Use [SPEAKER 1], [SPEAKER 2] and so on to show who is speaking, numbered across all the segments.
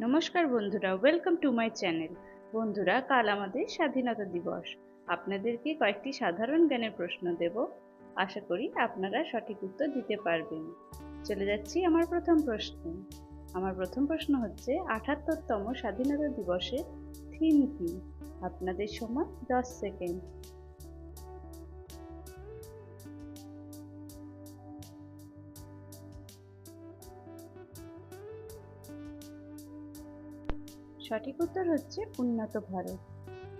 [SPEAKER 1] নমস্কার বন্ধুরা welcome to my channel বন্ধুরা, কাল আমাদের স্বাধীনতা দিবস। আপনাদেরকে কয়েকটি সাধারণ জ্ঞানের প্রশ্ন দেব। আশা করি আপনারা সঠিক উত্তর দিতে পারবেন। চলে যাচ্ছি আমার প্রথম প্রশ্ন। আমার প্রথম প্রশ্ন হচ্ছে, আঠাত্তরতম স্বাধীনতা দিবসের থিম কি? আপনাদের সময় দশ সেকেন্ড। সঠিক উত্তর হচ্ছে উন্নত ভারত।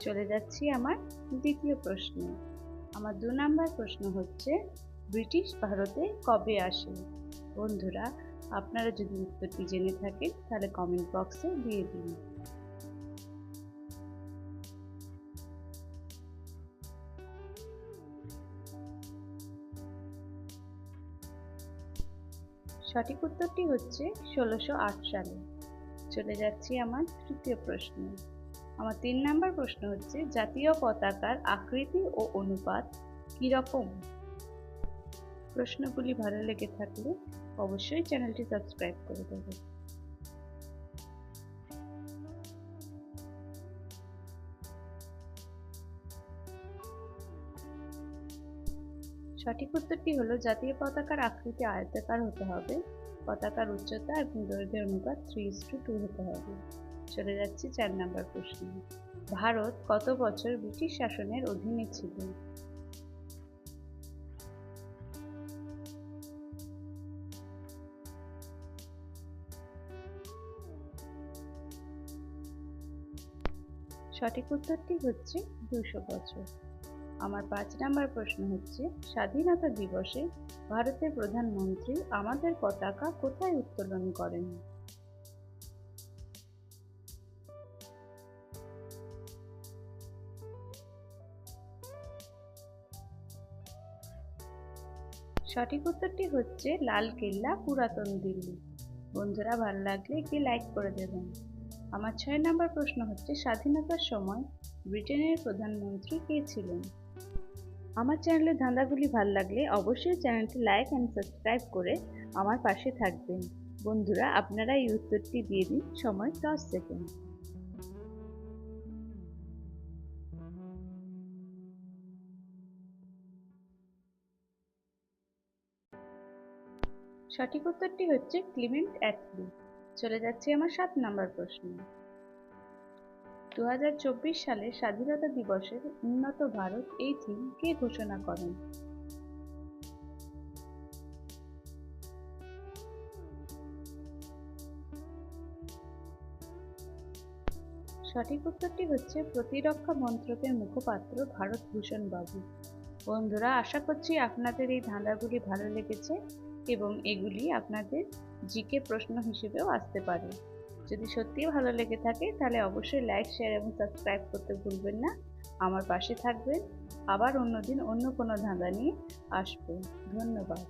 [SPEAKER 1] চলে যাচ্ছি আমার দ্বিতীয় প্রশ্ন। আমার দু নম্বর প্রশ্ন হচ্ছে, ব্রিটিশ ভারতে কবে আসে? বন্ধুরা, আপনারা যদি উত্তরটি জেনে থাকেন, তাহলে কমেন্ট বক্সে দিয়ে দিন। সঠিক উত্তরটি হচ্ছে ষোলোশো সালে। চলে যাচ্ছি আমার তৃতীয় প্রশ্ন। আমার তিন নাম্বার প্রশ্ন হচ্ছে, জাতীয় পতাকার আকৃতি ও অনুপাত কীরকম প্রশ্নগুলি ভালো লেগে থাকলে অবশ্যই চ্যানেলটি সাবস্ক্রাইব করে দেবে। সঠিক উত্তরটি হলো, জাতীয় পতাকার আকৃতি আয়তাকার হতে হবে পতাকার উচ্চতা এবং দৈর্ঘ্যের অনুপাত থ্রি ইস টু টু হতে হবে। চলে যাচ্ছি চার নাম্বার প্রশ্ন। ভারত কত বছর ব্রিটিশ শাসনের অধীনে ছিল? সঠিক উত্তরটি হচ্ছে দুশো বছর। আমার পাঁচ নাম্বার প্রশ্ন হচ্ছে, স্বাধীনতা দিবসে ভারতের প্রধানমন্ত্রী আমাদের পতাকা কোথায় উত্তোলন করেন? সঠিক উত্তরটি হচ্ছে লাল কেল্লা পুরাতন দিল্লি। বন্ধুরা, ভালো লাগলে একটি লাইক করে দেবেন। আমার ছয় নম্বর প্রশ্ন হচ্ছে, স্বাধীনতার সময় ব্রিটেনের প্রধানমন্ত্রী কে ছিলেন? আমার চ্যানেলের ধাঁধাগুলি ভালো লাগলে অবশ্যই চ্যানেলটি লাইক অ্যান্ড সাবস্ক্রাইব করে আমার পাশে থাকবেন। বন্ধুরা, আপনারা এই উত্তরটি দিয়ে দিন সময় দশ সেকেন্ড। সঠিক উত্তরটি হচ্ছে ক্লিমেন্ট অ্যাটলি। চলে যাচ্ছে আমার সাত নাম্বার প্রশ্ন। দু হাজার চব্বিশ সালে স্বাধীনতা দিবসের উন্নত ভারত এই থিম কে ঘোষণা করেন? সঠিক উত্তরটি হচ্ছে প্রতিরক্ষা মন্ত্রকের মুখপাত্র ভারত ভূষণ বাবু। বন্ধুরা, আশা করছি আপনাদের এই ধাঁধাগুলি ভালো লেগেছে এবং এগুলি আপনাদের জিকে প্রশ্ন হিসেবেও আসতে পারে। যদি সত্যিই ভালো লেগে থাকে, তাহলে অবশ্যই লাইক শেয়ার এবং সাবস্ক্রাইব করতে ভুলবেন না। আমার পাশে থাকবেন। আবার অন্যদিন অন্য কোনো ধাঁধা নিয়ে আসব। ধন্যবাদ।